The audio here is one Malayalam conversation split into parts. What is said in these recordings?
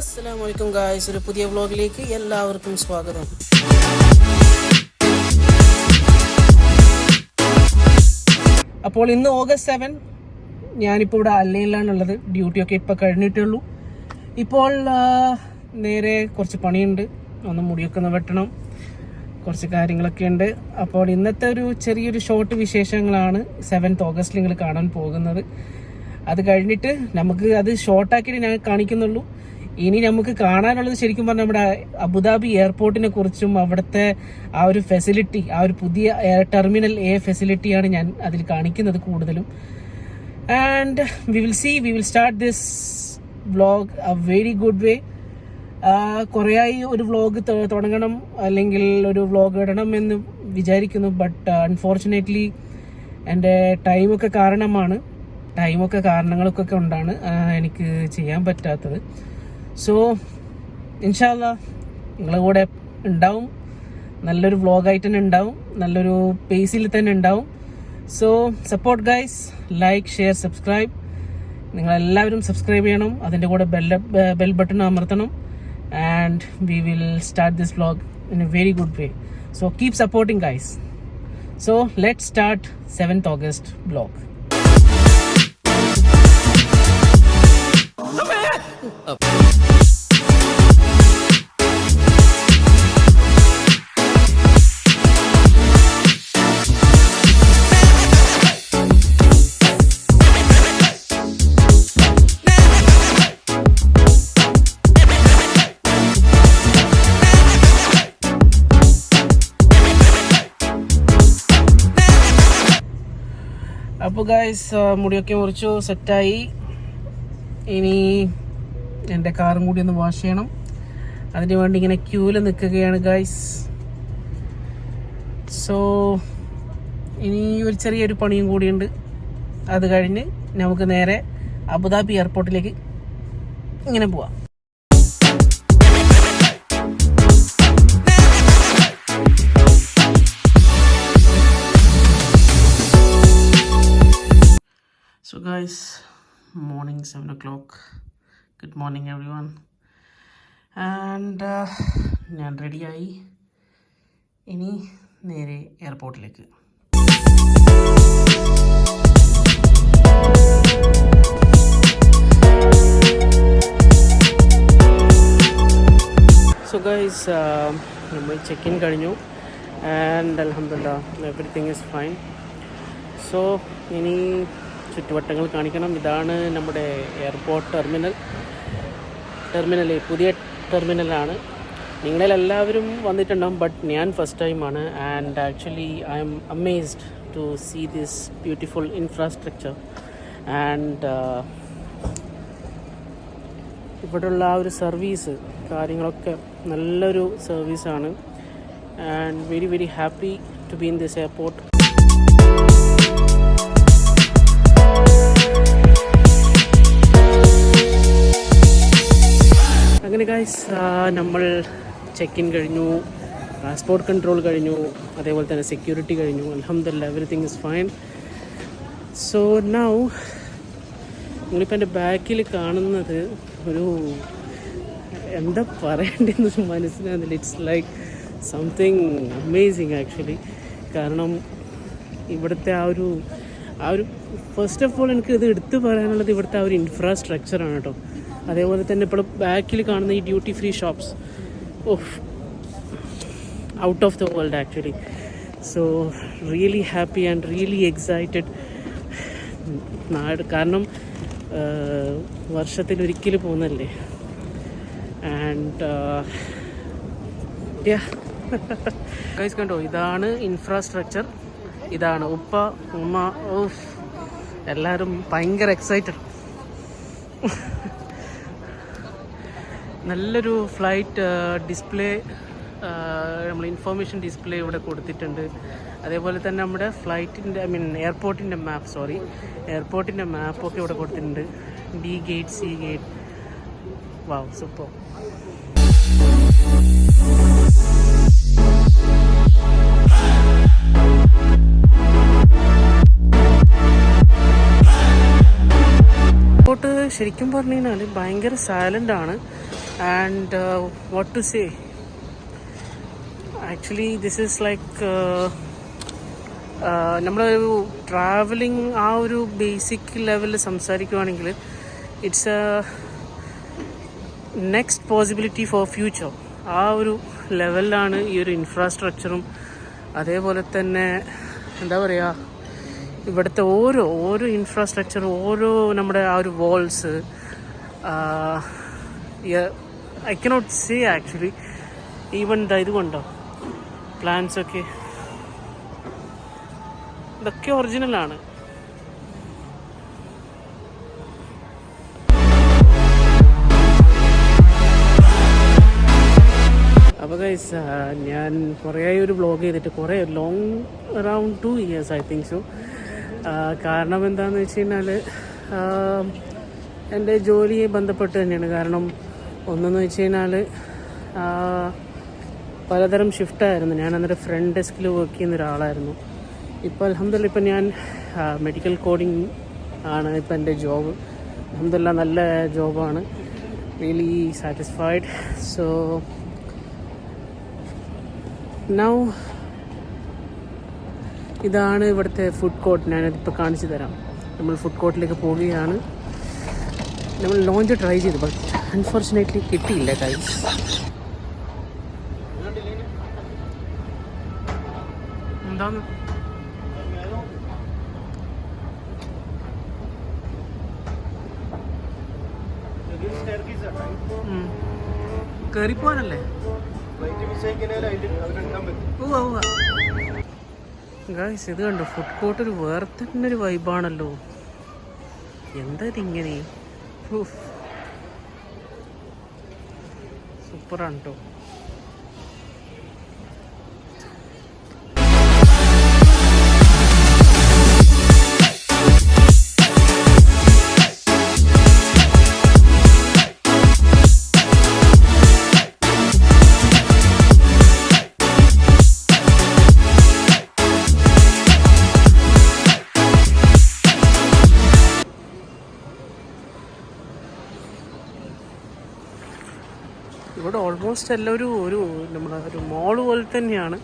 അലൈക്കും ഗായ്സ്. ഒരു പുതിയ വ്ലോഗിലേക്ക് എല്ലാവർക്കും സ്വാഗതം. അപ്പോൾ ഇന്ന് ഓഗസ്റ്റ് സെവൻ ഞാനിപ്പോൾ ഇവിടെ അല്ലയിലാണുള്ളത് ഡ്യൂട്ടിയൊക്കെ ഇപ്പോൾ കഴിഞ്ഞിട്ടേ ഉള്ളൂ ഇപ്പോൾ നേരെ കുറച്ച് പണിയുണ്ട്. ഒന്ന് മുടിയൊക്കെ ഒന്ന് വെട്ടണം. കുറച്ച് കാര്യങ്ങളൊക്കെ ഉണ്ട്. അപ്പോൾ ഇന്നത്തെ ഒരു ചെറിയൊരു ഷോർട്ട് വിശേഷങ്ങളാണ് സെവൻത്ത് ഓഗസ്റ്റിൽ നിങ്ങൾ കാണാൻ പോകുന്നത്. അത് കഴിഞ്ഞിട്ട് നമുക്ക് അത് ഷോർട്ടാക്കിയിട്ട് ഞാൻ കാണിക്കുന്നുള്ളൂ. ഇനി നമുക്ക് കാണാനുള്ളത് ശരിക്കും പറഞ്ഞാൽ നമ്മുടെ അബുദാബി എയർപോർട്ടിനെ കുറിച്ചും അവിടുത്തെ ആ ഒരു ഫെസിലിറ്റി ആ ഒരു പുതിയ എയർ ടെർമിനൽ എ ഫെസിലിറ്റിയാണ് ഞാൻ അതിൽ കാണിക്കുന്നത് കൂടുതലും. And we will see we will start this vlog a very good way കുറേയായി ഒരു വ്ളോഗ് തുടങ്ങണം അല്ലെങ്കിൽ ഒരു വ്ളോഗ് ഇടണം എന്ന് വിചാരിക്കുന്നു ബട്ട് അൺഫോർച്ചുനേറ്റ്ലി എന്റെ ടൈമൊക്കെ കാരണമാണ്. ടൈമൊക്കെ കാരണങ്ങളൊക്കെ കൊണ്ടാണ് എനിക്ക് ചെയ്യാൻ പറ്റാത്തത്. സോ ഇൻഷാല്ല നിങ്ങളെ കൂടെ ഉണ്ടാവും. നല്ലൊരു വ്ളോഗായിട്ട് തന്നെ ഉണ്ടാവും. നല്ലൊരു പേസിൽ തന്നെ ഉണ്ടാവും. So support guys like share subscribe നിങ്ങളെല്ലാവരും സബ്സ്ക്രൈബ് ചെയ്യണം. അതിന്റെ കൂടെ bell bell button അമർത്തണം. And we will start this vlog in a very good way so keep supporting guys so let start seventh August vlog അപ്പോൾ ഗായ്സ് മുടിയൊക്കെ മുറിച്ചു സെറ്റായി. ഇനി എന്റെ കാറും കൂടി ഒന്ന് വാഷ് ചെയ്യണം. അതിന് വേണ്ടി ഇങ്ങനെ ക്യൂവിൽ നിൽക്കുകയാണ് ഗായ്സ് സോ ഇനി ഒരു ചെറിയൊരു പണിയും കൂടിയുണ്ട്. അത് കഴിഞ്ഞ് നമുക്ക് നേരെ അബുദാബി എയർപോർട്ടിലേക്ക് ഇങ്ങനെ പോവാം. So, guys, morning 7 o'clock. Good morning, everyone. And ഞാൻ റെഡിയായി ഇനി നേരെ എയർപോർട്ടിലേക്ക് സോ ഗൈസ് നമ്മൾ ചെക്ക് ഇൻ കഴിഞ്ഞു ആൻഡ് അലഹമില്ല എവറിത്തിങ് ഈസ് ഫൈൻ സോ ഇനി ചുറ്റുവട്ടങ്ങൾ കാണിക്കണം. ഇതാണ് നമ്മുടെ എയർപോർട്ട് ടെർമിനൽ. ടെർമിനൽ പുതിയ ടെർമിനലാണ്. നിങ്ങളെല്ലാവരും വന്നിട്ടുണ്ടാകും ബട്ട് ഞാൻ ഫസ്റ്റ് ടൈമാണ് and actually I'm amazed to see this beautiful infrastructure. And ഇവിടെയുള്ള ആ ഒരു സർവീസ് കാര്യങ്ങളൊക്കെ നല്ലൊരു സർവീസാണ്. And very very happy to be in this airport. അങ്ങനെ ഗായ്സ് നമ്മൾ ചെക്ക് ഇൻ കഴിഞ്ഞു പാസ്പോർട്ട് കൺട്രോൾ കഴിഞ്ഞു അതേപോലെ തന്നെ സെക്യൂരിറ്റി കഴിഞ്ഞു. അലഹമ്മദില്ല everything is fine so now നിങ്ങളിപ്പോൾ എന്റെ ബാക്കിൽ കാണുന്നത് ഒരു എന്താ പറയേണ്ടതെന്ന് മനസ്സിലാകുന്നില്ല it's like something amazing actually കാരണം ഇവിടുത്തെ ആ ഒരു ആ ഒരു ഫസ്റ്റ് ഓഫ് ഓൾ എനിക്ക് ഇത് എടുത്തു പറയാനുള്ളത് ഇവിടുത്തെ ആ ഒരു ഇൻഫ്രാസ്ട്രക്ചറാണ് കേട്ടോ അതേപോലെ തന്നെ ഇപ്പോൾ ബാക്കിൽ കാണുന്ന ഈ duty free shops of out of the world actually so really happy and really excited നാട് കാരണം വർഷത്തിൽ ഒരിക്കൽ പോകുന്നല്ലേ ആൻഡ് ഗൈസ് കണ്ടോ? ഇതാണ് ഇൻഫ്രാസ്ട്രക്ചർ ഇതാണ് ഉപ്പ ഉമ്മ ഓഫ് എല്ലാവരും ഭയങ്കര എക്സൈറ്റഡ് നല്ലൊരു ഫ്ലൈറ്റ് ഡിസ്പ്ലേ നമ്മൾ ഇൻഫോർമേഷൻ ഡിസ്പ്ലേ ഇവിടെ കൊടുത്തിട്ടുണ്ട്. അതേപോലെ തന്നെ നമ്മുടെ ഫ്ലൈറ്റിന്റെ ഐ മീൻ എയർപോർട്ടിന്റെ മാപ്പ് സോറി എയർപോർട്ടിന്റെ മാപ്പൊക്കെ ഇവിടെ കൊടുത്തിട്ടുണ്ട്. B gate C gate wow super ശരിക്കും പറഞ്ഞു കഴിഞ്ഞാൽ ഭയങ്കര സൈലന്റ് ആണ്. And uh, what to say? Actually this is like നമ്മൾ നമ്മളൊരു ട്രാവലിംഗ് ആ ഒരു ബേസിക് ലെവലിൽ സംസാരിക്കുവാണെങ്കിൽ it's a next possibility for future ആ ഒരു ലെവലിലാണ് ഈ ഒരു ഇൻഫ്രാസ്ട്രക്ചറും അതേപോലെ തന്നെ എന്താ പറയുക ഇവിടുത്തെ ഓരോ ഓരോ ഇൻഫ്രാസ്ട്രക്ചർ ഓരോ നമ്മുടെ ആ ഒരു walls I cannot say actually even ഇത് കൊണ്ടോ? പ്ലാൻസ് ഒക്കെ. ഇതൊക്കെ ഒറിജിനലാണ് അപ്പോൾ ഗൈസ് ഞാൻ കുറേ ഒരു വ്ളോഗ് ചെയ്തിട്ട് കുറേ long around two years I think so കാരണം എന്താണെന്ന് വെച്ച് കഴിഞ്ഞാൽ എന്റെ ജോലിയെ ബന്ധപ്പെട്ട് തന്നെയാണ്. കാരണം ഒന്നെന്ന് വെച്ച് കഴിഞ്ഞാൽ പലതരം ഷിഫ്റ്റായിരുന്നു ഞാൻ അന്നേരം ഫ്രണ്ട് ഡെസ്കിൽ വർക്ക് ചെയ്യുന്ന ഒരാളായിരുന്നു. ഇപ്പോൾ അലഹമില്ല ഇപ്പം ഞാൻ മെഡിക്കൽ കോഡിങ് ആണ് ഇപ്പം എന്റെ ജോബ് അലഹമില്ല നല്ല ജോബാണ് റിയലി സാറ്റിസ്ഫൈഡ് സോ നൗ ഇതാണ് ഇവിടുത്തെ ഫുഡ് കോർട്ട് ഞാനതിപ്പോൾ കാണിച്ചു തരാം. നമ്മൾ ഫുഡ് കോർട്ടിലേക്ക് പോവുകയാണ്. നമ്മൾ ലോഞ്ച് ട്രൈ ചെയ്തു. ബട്ട് അൺഫോർച്ചുനേറ്റ്ലി കിട്ടിയില്ല ഗൈസ് എന്താണ് ഇത് കണ്ടോ? ഫുഡ് കോർട്ട് ഒരു വേറെ തന്നെ ഒരു വൈബാണല്ലോ എന്താ ഇതിങ്ങനെ? സൂപ്പറാണ് കേട്ടോ ഇവിടെ ഓൾമോസ്റ്റ് എല്ലാം ഒരു ഒരു നമ്മുടെ ഒരു മോൾ പോലെ തന്നെയാണ്.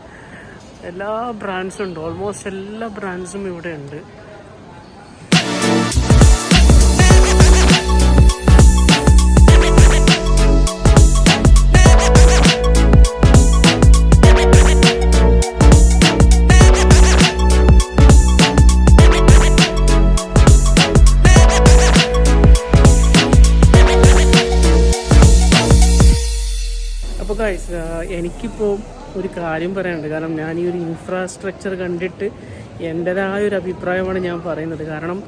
എല്ലാ ബ്രാൻഡ്സും ഉണ്ട്. ഓൾമോസ്റ്റ് എല്ലാ ബ്രാൻഡ്സും ഇവിടെ ഉണ്ട്. അപ്പോൾ ഗൈസ് എനിക്കിപ്പോൾ ഒരു കാര്യം പറയാനുണ്ട്. കാരണം ഞാൻ ഈ ഒരു ഇൻഫ്രാസ്ട്രക്ചർ കണ്ടിട്ട് എന്റെതായ ഒരു അഭിപ്രായമാണ് ഞാൻ പറയുന്നത്. കാരണം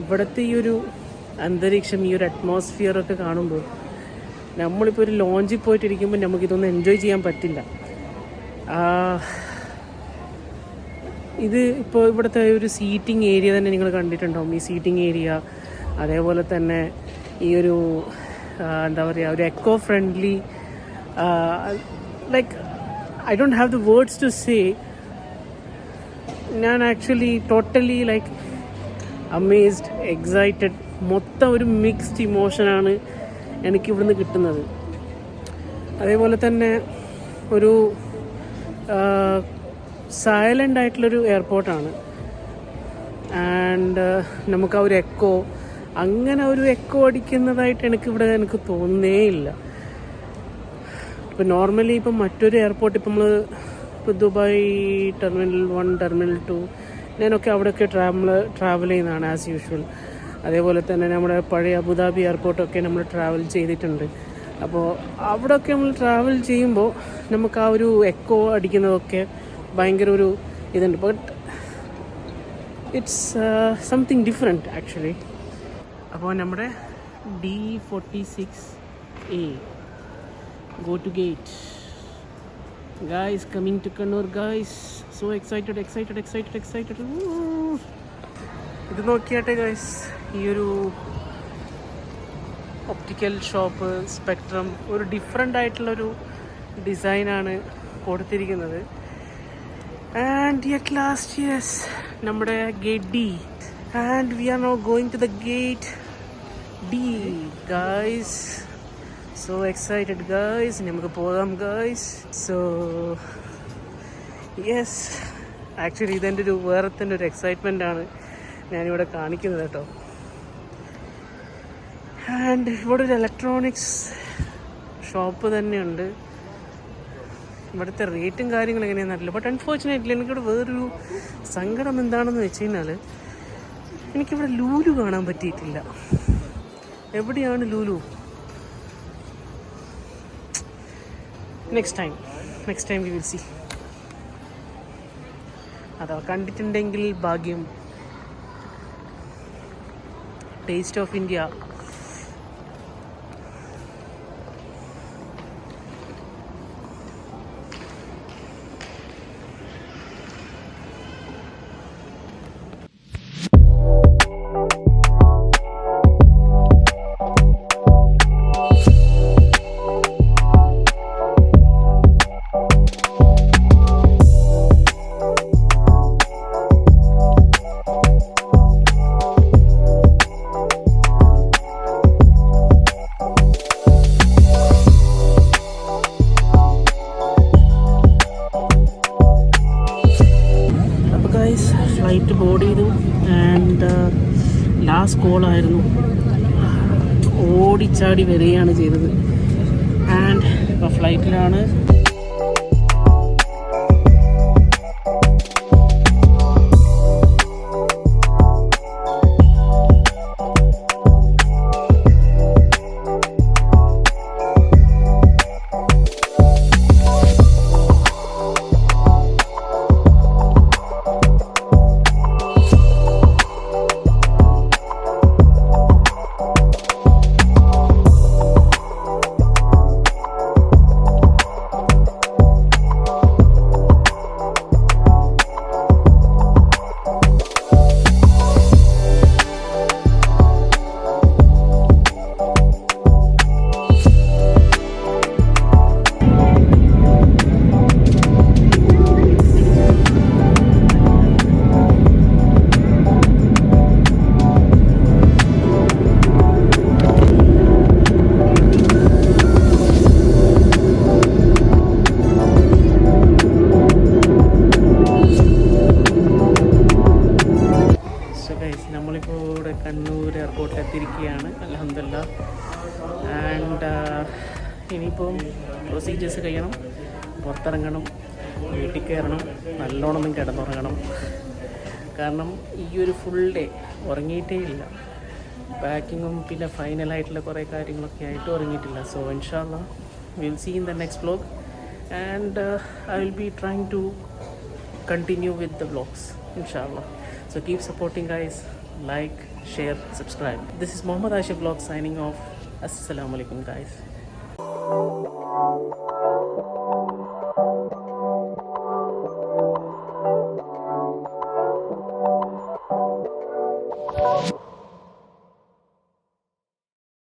ഇവിടുത്തെ ഈ ഒരു അന്തരീക്ഷം ഈ ഒരു അറ്റ്മോസ്ഫിയർ ഒക്കെ കാണുമ്പോൾ നമ്മളിപ്പോൾ ഒരു ലോഞ്ചിൽ പോയിട്ടിരിക്കുമ്പോൾ നമുക്കിതൊന്നും എൻജോയ് ചെയ്യാൻ പറ്റില്ല. ഇത് ഇപ്പോൾ ഇവിടുത്തെ ഒരു സീറ്റിംഗ് ഏരിയ തന്നെ നിങ്ങൾ കണ്ടിട്ടുണ്ടാവും. ഈ സീറ്റിംഗ് ഏരിയ അതേപോലെ തന്നെ ഈ ഒരു എന്താ പറയുക ഒരു eco friendly like I don't have the words to say ഞാൻ actually totally like amazed excited മൊത്തം ഒരു മിക്സ്ഡ് ഇമോഷനാണ് എനിക്ക് ഇവിടുന്ന് കിട്ടുന്നത്. അതേപോലെ തന്നെ ഒരു സൈലന്റ് ആയിട്ടുള്ളൊരു എയർപോർട്ടാണ് ആൻഡ് നമുക്ക് ആ ഒരു എക്കോ അങ്ങനെ ഒരു എക്കോ അടിക്കുന്നതായിട്ട് എനിക്ക് ഇവിടെ എനിക്ക് തോന്നുന്നേ ഇല്ല ഇപ്പം നോർമലി ഇപ്പം മറ്റൊരു എയർപോർട്ട് ഇപ്പം നമ്മൾ ഇപ്പോൾ Dubai terminal one terminal two ഞാനൊക്കെ അവിടെയൊക്കെ ട്രാവൽ ട്രാവൽ ചെയ്യുന്നതാണ് ആസ് യൂഷ്വൽ അതേപോലെ തന്നെ നമ്മുടെ പഴയ അബുദാബി എയർപോർട്ടൊക്കെ നമ്മൾ ട്രാവൽ ചെയ്തിട്ടുണ്ട്. അപ്പോൾ അവിടെയൊക്കെ നമ്മൾ ട്രാവൽ ചെയ്യുമ്പോൾ നമുക്ക് ആ ഒരു എക്കോ അടിക്കുന്നതൊക്കെ ഭയങ്കര ഒരു ഇതുണ്ട്. But it's something different actually അപ്പോൾ നമ്മുടെ D forty six a go to gate guys coming to Kannur guys so excited excited excited excited. ഇത് നോക്കിയാട്ടെ ഗായ്സ് ഈ ഒരു ഒപ്റ്റിക്കൽ ഷോപ്പ് സ്പെക്ട്രം ഒരു ഡിഫറെന്റ് ആയിട്ടുള്ളൊരു ഡിസൈനാണ് കൊടുത്തിരിക്കുന്നത്. ആൻഡ് അറ്റ് ലാസ്റ്റ് യെസ് നമ്മുടെ gate D and we are now going to the gate D guys so excited guys നമുക്ക് പോകാം ഗായ്സ് സോ യെസ് ആക്ച്വലി ഇതെന്റെ ഒരു വേറെ തന്നെ ഒരു എക്സൈറ്റ്മെന്റ് ആണ്. ഞാനിവിടെ കാണിക്കുന്നത് കേട്ടോ. ആൻഡ് ഇവിടെ ഒരു ഇലക്ട്രോണിക്സ് ഷോപ്പ് തന്നെയുണ്ട്. ഇവിടുത്തെ റേറ്റും കാര്യങ്ങളും എങ്ങനെയാണെന്നല്ല ബട്ട് അൺഫോർച്ചുനേറ്റ്ലി എനിക്കിവിടെ വേറൊരു സങ്കടം എന്താണെന്ന് വെച്ച് കഴിഞ്ഞാൽ എനിക്കിവിടെ ലൂലു കാണാൻ പറ്റിയിട്ടില്ല. എവിടെയാണ് Lulu? Next time next time we will see അഥവാ കണ്ടിട്ടുണ്ടെങ്കിൽ ഭാഗ്യം. Taste of India guys flight board ചെയ്തു. ആൻഡ് ലാസ്റ്റ് കോളായിരുന്നു ഓടിച്ചാടി വരികയാണ് ചെയ്തത്. ആൻഡ് ഇപ്പോൾ ഫ്ലൈറ്റിലാണ് നമ്മളിപ്പോൾ ഇവിടെ കണ്ണൂർ എയർപോർട്ടിൽ എത്തിയിരിക്കുകയാണ് അലഹമില്ല ആൻഡ് ഇനിയിപ്പം പ്രൊസീജിയേഴ്സ് കഴിയണം പുറത്തിറങ്ങണം വീട്ടിൽ കയറണം നല്ലോണം കിടന്നുറങ്ങണം. കാരണം ഈ ഒരു ഫുൾ ഡേ ഉറങ്ങിയിട്ടേ ഇല്ല. പാക്കിങ്ങും പിന്നെ ഫൈനലായിട്ടുള്ള കുറേ കാര്യങ്ങളൊക്കെ ആയിട്ട് ഉറങ്ങിയിട്ടില്ല. സോ ഇൻഷാല്ല will see in the next vlog and I will be trying to continue with the blogs ഇൻഷാല്ല so keep supporting guys. Like share subscribe. This is Muhammad Ashif vlog signing off. Assalamu alaikum guys